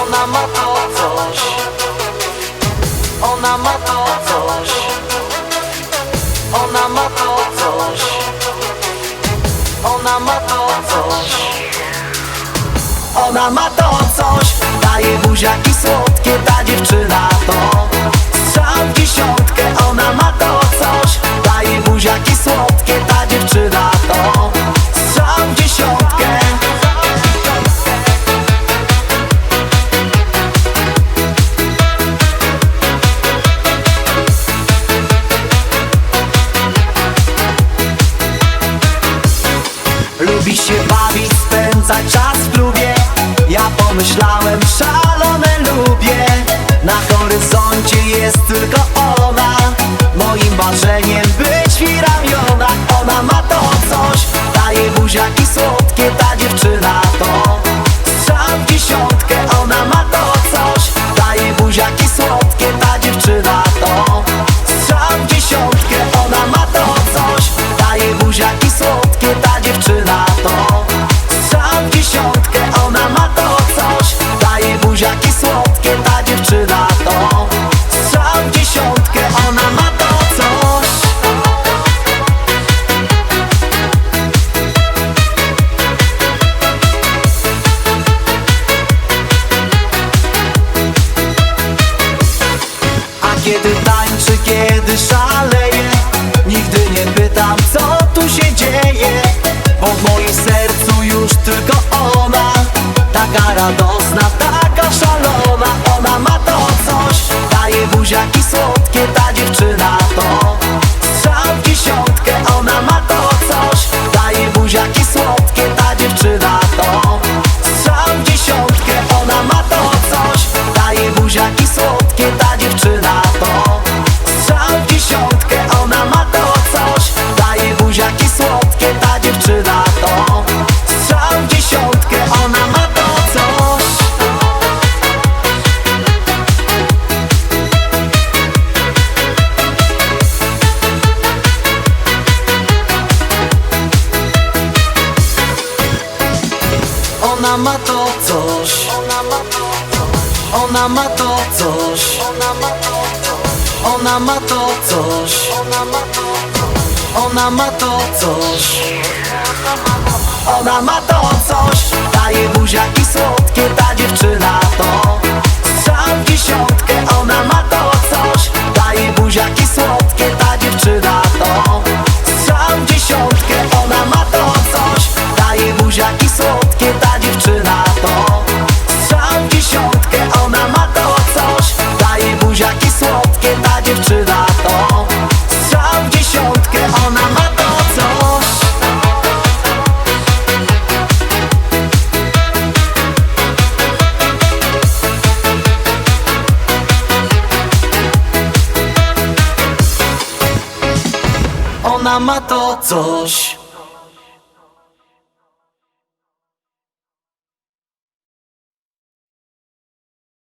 Ona ma to coś. Ona ma to coś. Ona ma to coś. Ona ma to coś. Ona ma to coś. Daje buziaki słodkie ta dziewczyna to Lubi się bawić, spędzać czas w klubie. Ja pomyślałem, szalone lubię. Na horyzoncie jest tylko ona. Moim marzeniem być w ramionach Ona ma to coś, daje buziaki słodkie kiedy tańczy, kiedy szaleje Nigdy nie pytam, co tu się dzieje Bo w moim sercu już tylko ona Taka radosna, taka szalona Ona ma to coś. Daje buziaki słodkie, ta Ona ma to coś. Ona ma to coś. Ona ma to coś. Ona ma to coś. Ona ma to coś. Ona ma to coś Daje buziaki słodkie ta dziewczyna Ona ma to coś